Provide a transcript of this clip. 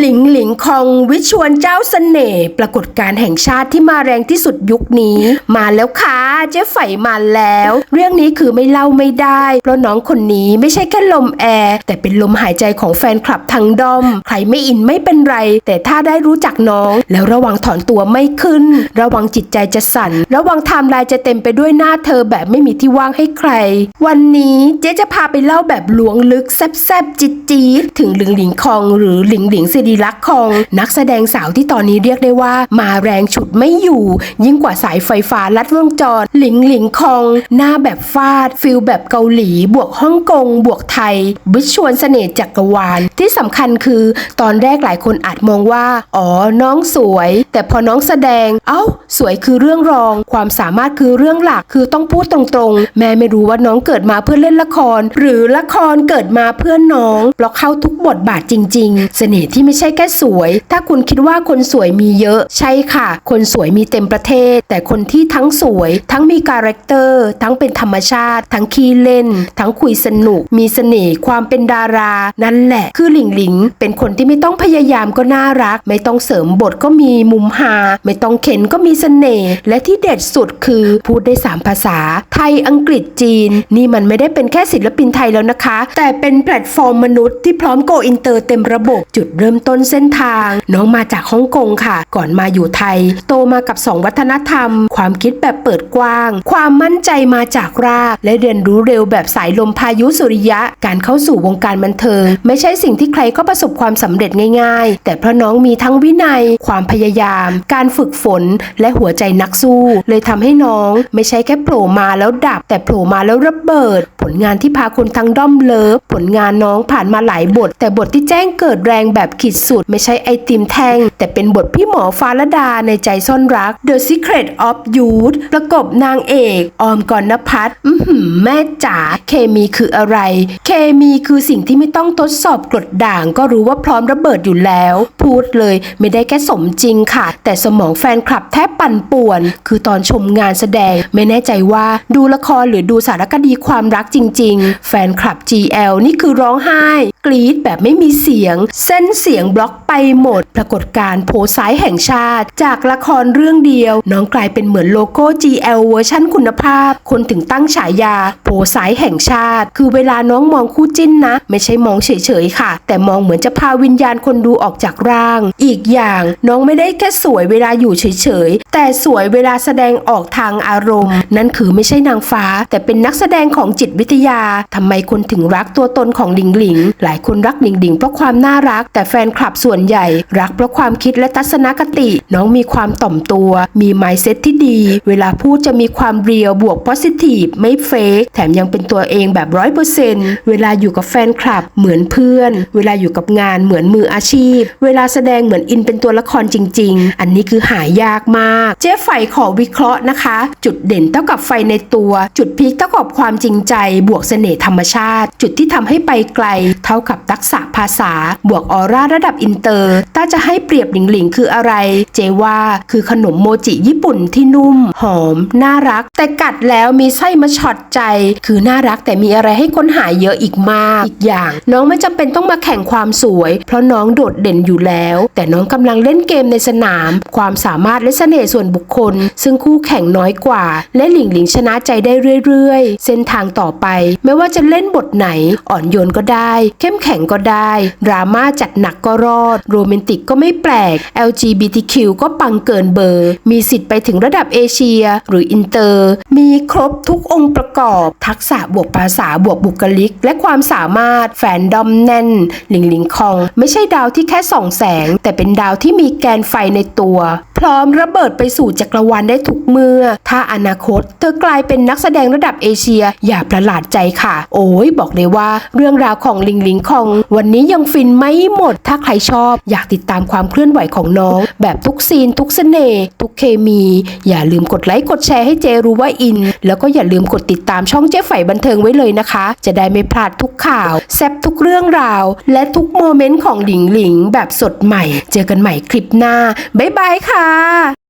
หลิงหลิงคองวิชวลเจ้าเสน่ห์ปรากฏการแห่งชาติที่มาแรงที่สุดยุคนี้ มาแล้วค่ะเจ๊ไฝมาแล้ว เรื่องนี้คือไม่เล่าไม่ได้ เพราะน้องคนนี้ไม่ใช่แค่ลมแอร์ แต่เป็นลมหายใจของแฟนคลับทั้งดอม ใครไม่อินไม่เป็นไร แต่ถ้าได้รู้จักน้อง แล้วระวังถอนตัวไม่ขึ้น ระวังจิตใจจะสั่น ระวังไทม์ไลน์จะเต็มไปด้วยหน้าเธอแบบไม่มีที่ว่างให้ใคร วันนี้เจ๊จะพาไปเล่าแบบล้วงลึกแซบๆจิตจี๊ดถึงหลิงหลิงคองหรือหลิงหลิงสิริลักษ์คอง นักแสดงสาวที่ตอนนี้เรียกได้ว่า มาแรงฉุดไม่อยู่ ยิ่งกว่าสายไฟฟ้าลัดวงจร หลิงหลิงคอง หน้าแบบฟาด ฟิลแบบเกาหลี บวกฮ่องกง บวกไทยวิชวลเสน่ห์จักรวาล ที่สำคัญคือตอนแรกหลายคนอาจมองว่า อ๋อ น้องสวย แต่พอน้องแสดง เอ้า สวยคือเรื่องรอง ความสามารถคือเรื่องหลัก คือต้องพูดตรงๆ แม่ไม่รู้ว่าน้องเกิดมาเพื่อเล่นละคร หรือละครเกิดมาเพื่อน้อง เพราะเข้าทุกบทบาทจริง ๆ เสน่ห์ที่ไม่ใช่แค่สวย ถ้าคุณคิดว่าคนสวยมีเยอะ ใช่ค่ะ คนสวยมีเต็มประเทศ แต่คนที่ทั้งสวย ทั้งมีคาแรคเตอร์ ทั้งเป็นธรรมชาติ ทั้งขี้เล่น ทั้งคุยสนุก มีเสน่ห์ความเป็นดารา นั่นแหละ คือหลิงหลิง เป็นคนที่ไม่ต้องพยายามก็น่ารัก ไม่ต้องเสริมบทก็มีมุมฮาไม่ต้องเข็นก็มีเสน่ห์และที่เด็ดสุดคือพูดได้สามภาษา ไทยอังกฤษจีน นี่มันไม่ได้เป็นแค่ศิลปินไทยแล้วนะคะ แต่เป็นแพลตฟอร์มมนุษย์ที่พร้อมโกอินเตอร์เต็มระบบจุดเริ่มต้นเส้นทาง น้องมาจากฮ่องกงค่ะ ก่อนมาอยู่ไทย โตมากับสองวัฒนธรรม ความคิดแบบเปิดกว้าง ความมั่นใจมาจากราก และเรียนรู้เร็วแบบสายลมพายุสุริยะ การเข้าสู่วงการบันเทิง ไม่ใช่สิ่งที่ใครก็ประสบความสำเร็จง่าย ๆ แต่เพราะน้องมีทั้งวินัย ความพยายาม การฝึกฝน และหัวใจนักสู้ เลยทำให้น้อง ไม่ใช่แค่โผล่มาแล้วดับ แต่โผล่มาแล้วระเบิด ผลงานที่พาคนทั้งด้อมเลิฟผลงานน้องผ่านมาหลายบท แต่บทที่แจ้งเกิดแรงแบบขีดสุด ไม่ใช่ไอติมแท่ง แต่เป็นบทพี่หมอฟ้าลดาในใจซ่อนรัก The Secret of Youth ประกบนางเอก ออมกรณพัฒน์แม่จ๋าเคมีคืออะไร เคมีคือสิ่งที่ไม่ต้องทดสอบกรดด่าง ก็รู้ว่าพร้อมระเบิดอยู่แล้ว พูดเลยไม่ได้แค่สมจริงค่ะ แต่สมองแฟนคลับแทบปั่นป่วน คือตอนชมงานแสดง ไม่แน่ใจว่าดูละครหรือดูสารคดีความรักจริง ๆ แฟนคลับ GL นี่คือร้องไห้ กรี๊ดแบบไม่มีเสียง เส้นเสียงบล็อกไปหมด ปรากฏการ์โพสต์ซ้ายแห่งชาติ จากละครเรื่องเดียว น้องกลายเป็นเหมือนโลโก้ GL เวอร์ชั่นคุณภาพ คนถึงตั้งฉายาโพสต์ซ้ายแห่งชาติ คือเวลาน้องมองคู่จิ้นนะ ไม่ใช่มองเฉยๆค่ะ แต่มองเหมือนจะพาวิญญาณคนดูออกจากร่าง อีกอย่างน้องไม่ได้แค่สวยเวลาอยู่เฉยๆแต่สวยเวลาแสดงออกทางอารมณ์ นั่นคือไม่ใช่นางฟ้า แต่เป็นนักแสดงของจิตวิทยาทำไมคนถึงรักตัวตนของหลิงหลิง หลายคนรักหลิงหลิงเพราะความน่ารัก แต่แฟนคลับส่วนใหญ่ รักเพราะความคิดและทัศนคติ น้องมีความต่อมตัว มีไมเซ็ตที่ดี เวลาพูดจะมีความเรียวบวก positive ไม่เฟกแถมยังเป็นตัวเองแบบร้อยเปอร์เซนต์เวลาอยู่กับแฟนคลับเหมือนเพื่อน เวลาอยู่กับงานเหมือนมืออาชีพ เวลาแสดงเหมือนอินเป็นตัวละครจริง ๆ อันนี้คือหายากมาก เจ๊ไฝขอวิเคราะห์นะคะ จุดเด่นเท่ากับไฟในตัว จุดพีคเท่ากับความจริงใจ บวกเสน่ห์ธรรมชาติ จุดที่ทำให้ไปไกล เท่ากับทักษะภาษา บวกออร่าระดับอินเตอร์ถ้าจะให้เปรียบหลิงหลิงคืออะไร เจว่าคือขนมโมจิญี่ปุ่นที่นุ่ม หอม น่ารัก แต่กัดแล้วมีไส้มาช็อตใจ คือน่ารักแต่มีอะไรให้ค้นหาเยอะอีกมาก อีกอย่าง น้องไม่จำเป็นต้องมาแข่งความสวย เพราะน้องโดดเด่นอยู่แล้ว แต่น้องกำลังเล่นเกมในสนาม ความสามารถและเสน่ห์ส่วนบุคคล ซึ่งคู่แข่งน้อยกว่า และหลิงหลิงชนะใจได้เรื่อยๆ เส้นทางต่อไป ไม่ว่าจะเล่นบทไหน อ่อนโยนก็ได้ เข้มแข็งก็ได้ดราม่าจัดหนักก็รอด โรแมนติกก็ไม่แปลก LGBTQ ก็ปังเกินเบอร์ มีสิทธิ์ไปถึงระดับเอเชีย หรืออินเตอร์ มีครบทุกองค์ประกอบ ทักษะบวกภาษาบวกบุคลิก และความสามารถแฟนดอมแน่น หลิงหลิงคอง ไม่ใช่ดาวที่แค่ส่องแสง แต่เป็นดาวที่มีแกนไฟในตัว พร้อมระเบิดไปสู่จักรวาลได้ทุกเมื่อ ถ้าอนาคต เธอกลายเป็นนักแสดงระดับเอเชีย อย่าประหลาดใจค่ะ โอ้ยบอกเลยว่า เรื่องราวของลิงลิงคอง วันนี้ยังฟินไม่หมด ถ้าใครชอบอยากติดตามความเคลื่อนไหวของน้อง แบบทุกซีน ทุกเสน่ห์ทุกเคมี อย่าลืมกดไลค์กดแชร์ให้เจรู้ว่าอิน แล้วก็อย่าลืมกดติดตามช่องเจ๊ไฝบันเทิงไว้เลยนะคะ จะได้ไม่พลาดทุกข่าวแซบทุกเรื่องราว และทุกโมเมนต์ของหลิงหลิงแบบสดใหม่ เจอกันใหม่คลิปหน้าบ๊ายบายค่ะ啊。